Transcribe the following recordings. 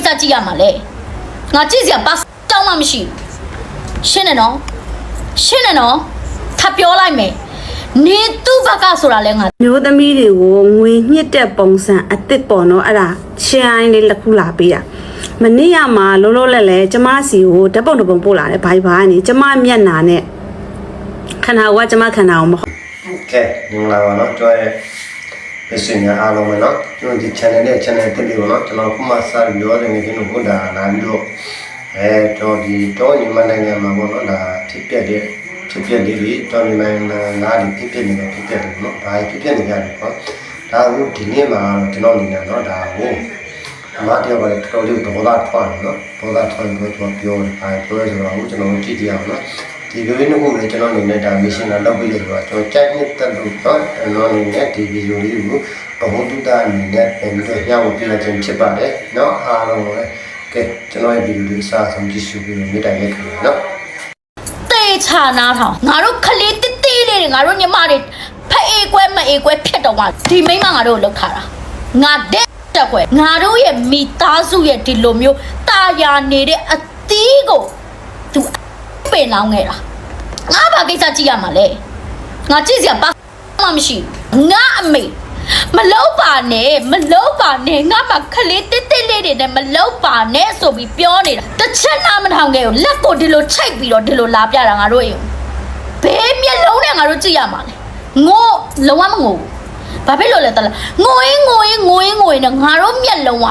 စ္စကြည့်ရမှာလဲငါကြည့်စရာဘာတောင်းမှမရှိဘူးရှင်းတယ်နော်ရှင်းတယ်နော်ထပ်ပြောလိုက်မယ်နေသူ့ဘက်ကဆိုတာလဲငါမျိုးသမီးတွေကိုငွေညှစ်တဲ့ပုံစံအစ်စ်ပေါ့နော်အဲ့ဒါရှင်းအိုင်းလေးတစ်ခုလာပေးတာမနေ့ကမှလုံးလုံးလဲလဲကျမစီကိုဓာတ်ပုံတစ်ပုံပို့လာတယ်ဘိုင်ဘာကနေကျမမျက်နာနဲ့ခန္ဓာကိုယ်ကကျမခန္ဓာကိုမဟုတ်ကဲမင်္ဂလာပါနော်ကျွန် တော်ရဲ့မိတ်ဆွေများအားလုံးပဲနော်ကျွန်တော်ဒီ channel နဲ့ channel တစ်လေးကိုနော်ကျွန်တော်ခုမှစပြီးပြောနေတယ်ကျွန်တော်ဘုဒ္ဓလာပြီးတော့အဲကျွန်တော်ဒီတော့ညီမနိုင်ငံမှာပေါ့နော်ဒါဖြစ်ပြတဲ့ဖြစ်ပြလေးတွေတော်ညီမနိုင်ငံနားတွေဖြစ်ပြနေတဲ့ဖြစ်ပြတွေနော်ဒါဖြစ်ပြနေကြတယ်ပေါ့ဒါကိုဒီနေ့မှာကျွန်တော်အနေနဲ့နော်ဒါကိုအမတရားကလည်းတော်တော်လေးဒေါသထွက်တယ်နော်ဒေါသထွက်ပြီးတော့ပြောတယ်အဲပြောရဆိုတော့ကျွန်တော်ကြည့်ကြည့်အောင်နော် ဒီဗီဒီယိုလေးကိုလည်းကျွန်တော်အနေနဲ့ဒါမရှင်လာလုပ်ပြီးလို့ဆိုတော့ကျွန်တော်ကြိုက်နေတဲ့လို့တော့ကျွန်တော်အနေနဲ့ဒီဗီဒီယိုလေးကိုဘဝတုဒ္ဒအနေနဲ့ပြန်ပြီးတော့ညဝပြလိုက်ခြင်းဖြစ်ပါတယ်เนาะအားလုံးကိုလည်းကဲကျွန်တော်ရဲ့ဗီဒီယိုလေးအစားဆုံးကြည့်ရှုပြီးတော့မေတ္တာရက်ခင်เนาะ တေချာနာထောင်ငါတို့ခလေးတိတိလေးတွေငါတို့ညီမတွေဖအေးကွဲမအေးကွဲဖြစ်တော့မှဒီမိန်းမငါတို့ကိုလောက်ထားတာငါတဲ့တက်ခွဲငါတို့ရဲ့မိသားစုရဲ့ဒီလိုမျိုးတာယာနေတဲ့အသီးကိုသူ ပင်လောင်းခဲ့တာငါဘာကိစ္စကြည့်ရမှာလဲငါကြည့်စရာဘာမှမရှိဘူးငါအမေမလောက်ပါနဲ့မလောက်ပါနဲ့ငါမှခလေးတစ်တစ်လေးတွေနဲ့မလောက်ပါနဲ့ဆိုပြီးပြောနေတာတစ်ချက်နာမထောင်ခဲ့ကိုလက်ကိုဒီလိုချိတ်ပြီးတော့ဒီလိုလာပြတာငါတို့ရင်ဘေးမျက်လုံးနဲ့ငါတို့ကြည့်ရမှာလေငို့လုံးဝမငိုဘူးဘာဖြစ်လို့လဲတလားငိုရင်ငိုရင်ငိုရင်ငိုရင်နဲ့ငါတို့မျက်လုံးက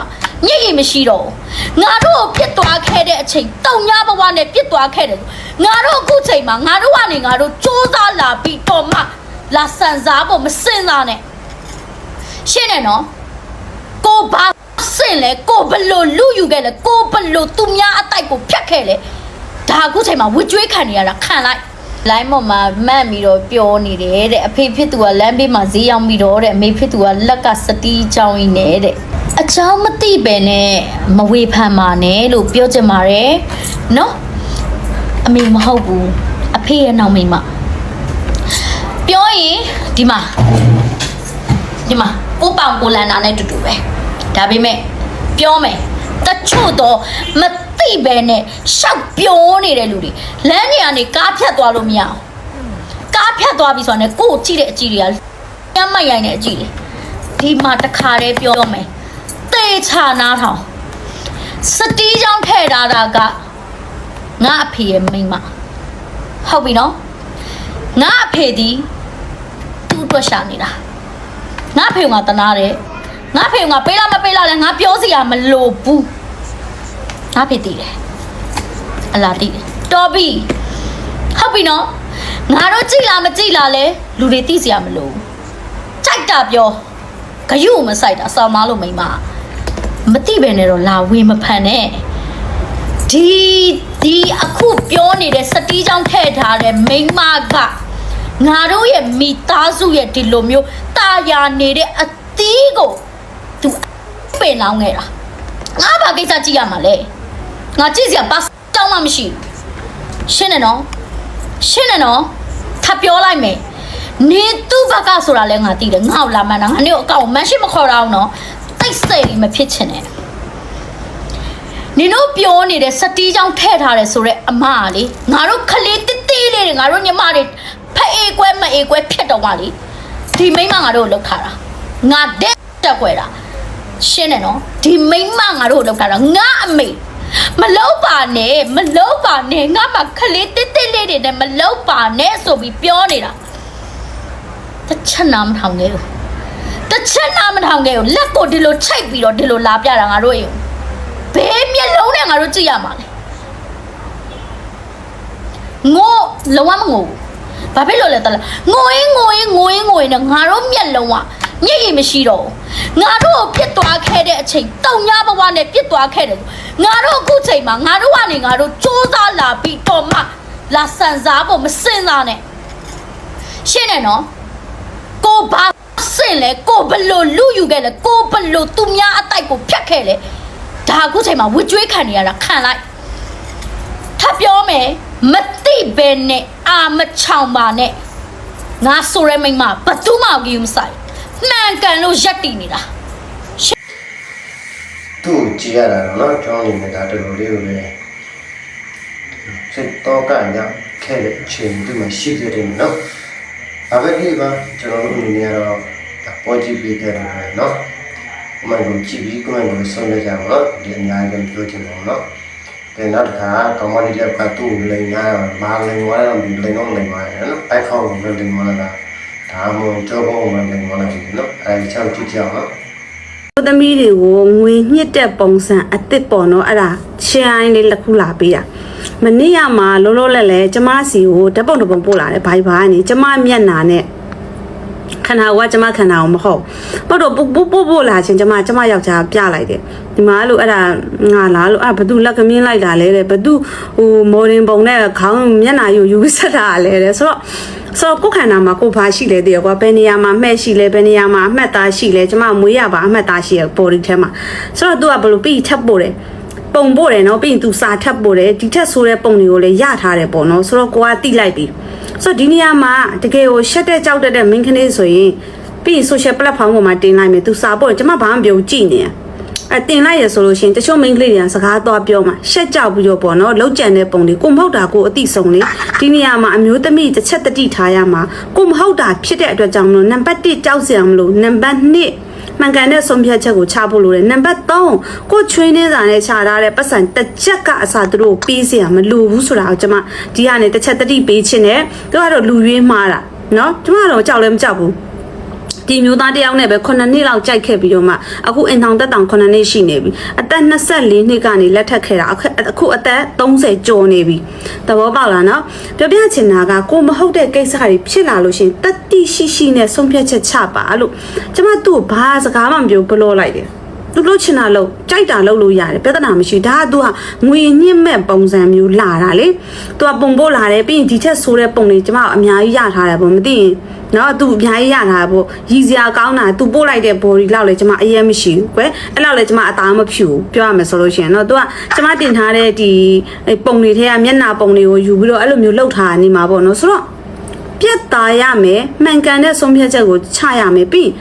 ညစ်ရည်မရှိတော့ဘူးငါတို့ကိုပြစ်သွားခဲ့တဲ့အချိန်တုံညာဘဝနဲ့ပြစ်သွားခဲ့တယ်ငါတို့အခုချိန်မှာငါတို့ကနေငါတို့စူးစမ်းလာပြီးတော့မှလာဆန်စားဖို့မစင်စားနဲ့ရှင်းတယ်နော်ကိုဘာစင်လဲကိုဘလို့လူယူခဲ့လဲကိုဘလို့သူများအတိုက်ကိုဖြတ်ခဲ့လဲဒါအခုချိန်မှာဝကြွေးခံနေရတာခံလိုက်လိုင်းပေါ်မှာမှတ်ပြီးတော့ပြောနေတယ်တဲ့အဖေဖြစ်သူကလမ်းဘေးမှာဈေးရောက်ပြီးတော့တဲ့အမေဖြစ်သူကလက်ကစတီးချောင်းကြီးနဲ့တဲ့ အချောင်းမသိပဲနဲ့မဝေဖန်ပါနဲ့လို့ပြောချင်ပါတယ်နော်အမေမဟုတ်ဘူးအဖေရဲ့နောက်မိန်းမပြောရင်ဒီမှာဒီမှာကိုပောင်ကိုလန်နာနဲ့တူတူပဲဒါပေမဲ့ပြောမယ်တချို့တော့မသိပဲနဲ့ရှောက်ပြောနေတဲ့လူတွေလမ်းနေကနေကားဖြတ်သွားလို့မရအောင်ကားဖြတ်သွားပြီဆိုတာနဲ့ကိုယ်ကြည့်တဲ့အကြည့်တွေကညမရိုင်တဲ့အကြည့်တွေဒီမှာတခါတည်းပြောမယ် တေချာနာထောင်စတီးကြောင့်ထဲ့ထားတာကငါအဖေရဲ့မိန်းမဟုတ်ပြီနော်ငါအဖေဒီသူ့အတွက်ရှာနေတာငါဖေကတနာတယ်ငါဖေကပေးလားမပေးလားလဲငါပြောစရာမလိုဘူးငါဖေတည်တယ်အလားတည်တယ်တော်ပြီဟုတ်ပြီနော်ငါတို့ကြည်လားမကြည်လားလဲလူတွေသိစရာမလိုဘူးကြိုက်တာပြောဂယုမဆိုင်တာဆောင်းမလို့မိမ မသိပဲနဲ့တော့လာဝေမဖန်နဲ့ဒီဒီအခုပြောနေတဲ့စတီးချောင်းထည့်ထားတဲ့မိန်းမကငါတို့ရဲ့မိသားစုရဲ့ဒီလိုမျိုးတာယာနေတဲ့အသီးကိုသူပင်လောင်းခဲ့တာငါဘာကိစ္စကြည့်ရမှာလဲငါကြည့်စရာဘာတောင်းမှမရှိဘူးရှင်းတယ်နော်ရှင်းတယ်နော်ထပ်ပြောလိုက်မယ်နေသူ့ဘက်ကဆိုတာလဲငါသိတယ်ငါ့ကိုလာမှန်းတာငါနေကိုအကောင့်မန်ရှိမခေါ်တော့အောင်နော် တိတ်စိတ်ပြီးမဖြစ်ချင်နဲ့နင်တို့ပြောနေတဲ့စတီးကြောင့်ထဲ့ထားတယ်ဆိုတော့အမကလေငါတို့ခလေးတိတိလေးတွေငါတို့ညီမတွေဖအေးကွဲမအေးကွဲဖြစ်တော့မှလေဒီမိန်းမငါတို့ကိုလောက်ထားတာငါတဲ့တက်ခွဲတာရှင်းတယ်နော်ဒီမိန်းမငါတို့ကိုလောက်ထားတာငါအမေမလောက်ပါနဲ့မလောက်ပါနဲ့ငါမှခလေးတိတိလေးတွေနဲ့မလောက်ပါနဲ့ဆိုပြီးပြောနေတာတစ်ချက်နာမထောင်ခဲ့ဘူး တစ်ချက်နာမထောင်ခဲ့ဘူးလက်ကိုဒီလိုချိတ်ပြီးတော့ဒီလိုလာပြတာငါတို့ရေဘေးမျက်လုံးနဲ့ငါတို့ကြည့်ရမှာလေငို့လုံးဝမငိုဘူးဘာဖြစ်လို့လဲတလားငိုရင်ငိုရင်ငိုရင်ငိုရင်နဲ့ငါတို့မျက်လုံးကညစ်ရည်မရှိတော့ဘူးငါတို့ကိုပြစ်သွားခဲ့တဲ့အချိန်တုံညာဘဝနဲ့ပြစ်သွားခဲ့တယ်ငါတို့အခုချိန်မှာငါတို့ကနေငါတို့စူးစမ်းလာပြီးတော့မှလာဆန်စားဖို့မစင်စားနဲ့ရှင်းတယ်နော်ကိုဘာ စင်လဲကိုဘလို့လူယူခဲ့လဲကိုဘလို့သူများအတိုက်ကိုဖြတ်ခဲ့လဲဒါအခုချိန်မှာဝကြွေးခံနေရတာခံလိုက်ထပ်ပြောမယ်မတိဘဲနဲ့အာမချောင်ပါနဲ့ငါဆိုရဲမိမဘသူမှအကြီးမဆိုင်မှန်ကန်လို့ရက်တည်နေတာသူ့ကြည့်ရတာတော့ကျွန်တော်နေနေတာတော်တော်လေးကိုလည်းစိတ်တော့ကညာခဲ့တဲ့အချိန်ဒီမှာရှိခဲ့တယ်နော် นาะဒါပဲဒီကကျွန်တော်တို့အနေနဲ့ကတော့ပေါ်ကြည့်ပေးခဲ့တယ်ပဲเนาะကိုမကိုကြည့်ပြီးကိုမကိုဆုံးဖြတ်ကြအောင်เนาะဒီအများကြီးပြောချင်တယ်เนาะကဲနောက်တစ်ခါကောင်မလေးတယောက်ကသူ့ကိုလိန်လာမာလိန်သွားတော့ဒီလိန်တော့လိန်သွားတယ်နော်အိုက်ခေါင်းကိုလိန်သွားတာဒါမှမဟုတ်ကြောဘောကိုလိန်သွားတယ်နော်အဲဒီချောက်ကြည့်ကြအောင်နော် ကိုသမီးတွေကိုငွေညှစ်တဲ့ပုံစံအစ်စ်ပေါ့နော်အဲ့ဒါချင်းအိုင်းလေးတစ်ခုလာပေးတာ မနေ့ကမှလုံးလုံးလဲလဲကျမစီကိုဓာတ်ပုံတစ်ပုံပို့လာတယ်ဘိုင်ဘာကနေကျမမျက်နာနဲ့ခန္ဓာကကျမခန္ဓာကိုမဟုတ်ပို့တော့ပို့ပို့ပို့ပို့လာချင်းကျမကျမယောက်ျားပြလိုက်တယ်ဒီမှာလို့အဲ့ဒါငါလားလို့အဲ့ဘသူလက်ကမင်းလိုက်တာလဲတဲ့ဘသူဟိုမော်ဒင်ပုံနဲ့ခေါင်းမျက်နာယူယူဆက်တာလဲတဲ့ဆိုတော့ဆိုတော့ကိုယ်ခန္ဓာမှာကိုယ်ဘာရှိလဲတည်းကွာဘယ်နေရာမှာအမှတ်ရှိလဲဘယ်နေရာမှာအမှတ်သားရှိလဲကျမမွေးရပါအမှတ်သားရှိရပေါ်ဒီထဲမှာဆိုတော့ तू ကဘယ်လိုပြီးထပ်ပို့တယ် ပုံပို့တယ်နော်ပြီးရင် तू စာထပ်ပို့တယ်ဒီထက်ဆိုတဲ့ပုံတွေကိုလည်းရထားတယ်ပေါ့နော်ဆိုတော့ကိုကတိလိုက်ပြီဆိုတော့ဒီနေရာမှာတကယ်ကိုရှက်တဲ့ကြောက်တဲ့မင်းကလေးဆိုရင်ပြီးရင် social platform ပေါ်မှာတင်လိုက်မယ် तू စာပို့တယ်ကျမဘာမှမပြောဘူးကြည့်နေတယ်အဲတင်လိုက်ရဆိုလို့ရှိရင်တချို့ main ကလေးတွေကစကားသွားပြောမှာရှက်ကြောက်ပြီးတော့ပေါ့နော်လောက်ကြံတဲ့ပုံတွေကိုမဟုတ်တာကိုအတိဆုံးလေဒီနေရာမှာအမျိုးသမီးတစ်ချက်တတိထားရမှာကိုမဟုတ်တာဖြစ်တဲ့အတွက်ကြောင့်မလို့နံပါတ်1ကြောက်စရာမလို့နံပါတ်2 မှန်ကန်တဲ့ဆုံးဖြတ်ချက်ကိုချဖို့လိုတယ်နံပါတ်3ကိုချွေးနေစာနဲ့ခြာထားတဲ့ပတ်စံတစ်ချက်ကအစားသူတို့ပေးစရာမလိုဘူးဆိုတာကိုကျွန်မဒီကနေတစ်ချက်တတိပေးခြင်းနဲ့သူကတော့လူရွေးမှားတာနော်ကျွန်မကတော့ကြောက်လည်းမကြောက်ဘူး ဒီမျိုးသားတယောက်နဲ့ပဲ9နှစ်လောက်ကြိုက်ခဲ့ပြီးတော့မှအခုအင်ထောင်တက်တောင်9နှစ်ရှိနေပြီအသက်24နှစ်ကနေလက်ထပ်ခဲ့တာအခုအခုအသက်30ကျော်နေပြီသဘောပေါက်လားနော်ပြောပြချင်တာကကိုမဟုတ်တဲ့ကိစ္စတွေဖြစ်လာလို့ရှရင်တတိရှိရှိနဲ့ဆုံးဖြတ်ချက်ချပါလို့ကျမသူ့ကိုဘာစကားမှမပြောဘလို့လိုက်တယ် သူလို့ချင်တာလို့ကြိုက်တာလို့လို့ရတယ်ပြဿနာမရှိဒါကသူကငွေညှင့်မဲ့ပုံစံမျိုးလာတာလေသူကပုံပို့လာတယ်ပြီးရင်ဒီချက်ဆိုးတဲ့ပုံတွေကျမအများကြီးရထားတယ်ပေါ့မသိရင်နော်သူအများကြီးရထားတယ်ပေါ့ရည်စရာကောင်းတာသူပို့လိုက်တဲ့ body လောက်လေကျမအရင်မရှိဘူးကွယ်အဲ့လောက်လေကျမအသားမဖြူဘူးပြောရမယ်ဆိုလို့ရှိရင်နော်သူကကျမတင်ထားတဲ့ဒီပုံတွေထဲကမျက်နှာပုံတွေကိုယူပြီးတော့အဲ့လိုမျိုးလှုပ်ထားနေမှာပေါ့နော်ဆိုတော့ပြတ်သားရမယ်မှန်ကန်တဲ့ဆုံးဖြတ်ချက်ကိုချရမယ်ပြီးရင်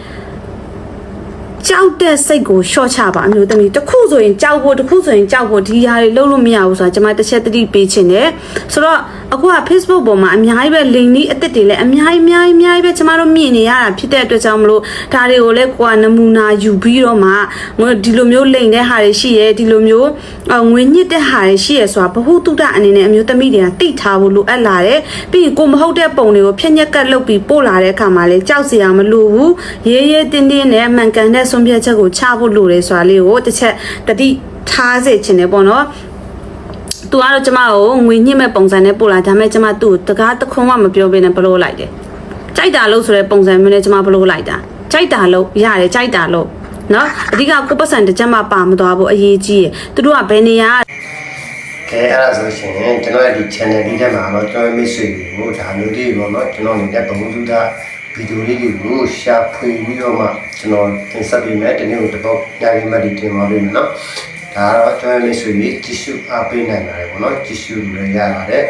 ကြောက်တဲ့စိတ်ကိုရှော့ချပါအမျိုးသမီးတစ်ခုဆိုရင်ကြောက်ဖို့တစ်ခုဆိုရင်ကြောက်ဖို့ဒီဟာတွေလုံးလို့မရဘူးဆိုတာကျွန်မတစ်ချက်တတိပေးချင်တယ်ဆိုတော့အခုက Facebook ပေါ်မှာအများကြီးပဲလိန်နီးအစ်စ်တွေလည်းအများကြီးအများကြီးအများကြီးပဲကျွန်မတို့မြင်နေရတာဖြစ်တဲ့အတွက်ကြောင့်မလို့ဒါတွေကိုလည်းကိုကနမူနာယူပြီးတော့မှငွေဒီလိုမျိုးလိန်တဲ့ဟာတွေရှိရဲဒီလိုမျိုးအော်ငွေညစ်တဲ့ဟာတွေရှိရဲဆိုတာဘ ഹു တုဒအနေနဲ့အမျိုးသမီးတွေကတိထားဖို့လိုအပ်လာတယ်ပြီးရင်ကိုမဟုတ်တဲ့ပုံတွေကိုဖြက်ညက်ကတ်လုပ်ပြီးပို့လာတဲ့အခါမှာလည်းကြောက်စရာမလိုဘူးရေးရေးတင်းတင်းနဲ့မှန်ကန်တဲ့ဆုံးဖြတ်ချက်ကိုချဖို့လိုတယ်ဆိုတာလေးကိုတစ်ချက်တတိထားစေချင်တယ်ပေါ့နော်သူကတော့ကျမကိုငွေညှစ်မဲ့ပုံစံနဲ့ပို့လာဒါပေမဲ့ကျမသူ့ကိုတကားတခွန်းမှမပြောဘဲနဲ့ဘလို့လိုက်တယ်ကြိုက်တာလို့ဆိုတဲ့ပုံစံမျိုးနဲ့ကျမဘလို့လိုက်တာကြိုက်တာလို့ရတယ်ကြိုက်တာလို့နော်အဓိကကိုပတ်စံတစ်ချက်မှပါမသွားဘူးအရေးကြီးရယ်သူတို့ကဘယ်နေရာကဲအဲ့ဒါဆိုရှင်ကျွန်တော်ရဲ့ဒီ channel လေးထဲမှာတော့ကျွန်တော်မိတ်ဆွေတွေကိုဒါမျိုးလေးပေါ့နော်ကျွန်တော်နေတဲ့ဘုံစုသား ဗီဒီယိုလေးတွေကိုရှာဖွေပြီးတော့မှကျွန်တော်တင်ဆက်ပေးမယ်ဒီနေ့ကိုတော့ညကြီးမှတ်ဒီတင်ပါလိမ့်မယ်နော်ဒါကတော့ကျွန်တော်မိတ်ဆွေတွေကြည့်ရှုအားပေးနိုင်ပါတယ်ပေါ့နော်ကြည့်ရှုလို့ရပါတယ်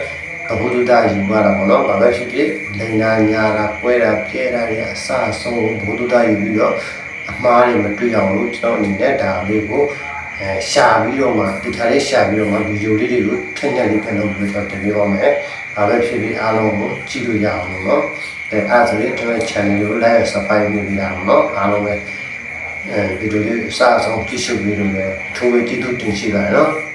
ဘုဒ္ဓတာယူရတာပေါ့နော်ဘာပဲဖြစ်ဖြစ်လိန်နာညာတာပွဲတာပြဲတာတွေအစအဆုံးဘုဒ္ဓတာယူပြီးတော့အမှားတွေမတွေ့အောင်လို့ကျွန်တော်အနေနဲ့ဒါလေးကိုအဲရှာပြီးတော့မှဒီခါလေးရှာပြီးတော့မှဗီဒီယိုလေးတွေကိုထက်ညက်လေးပြန်လုပ်ပြီးတော့တင်ပြပါမယ်။ဒါပဲဖြစ်ပြီးအားလုံးကိုကြည့်လို့ရအောင်လို့နော်။ အဲအားဆိုရင်ကျွန်တော် channel ကို like subscribe လုပ်ပြီးရအောင်နော်။အားလုံးပဲအဲဗီဒီယိုလေးအစအဆုံးကြည့်ရှုပြီးတော့လည်းထိုးဝေးကြည့်လို့တင်ရှိပါရနော်။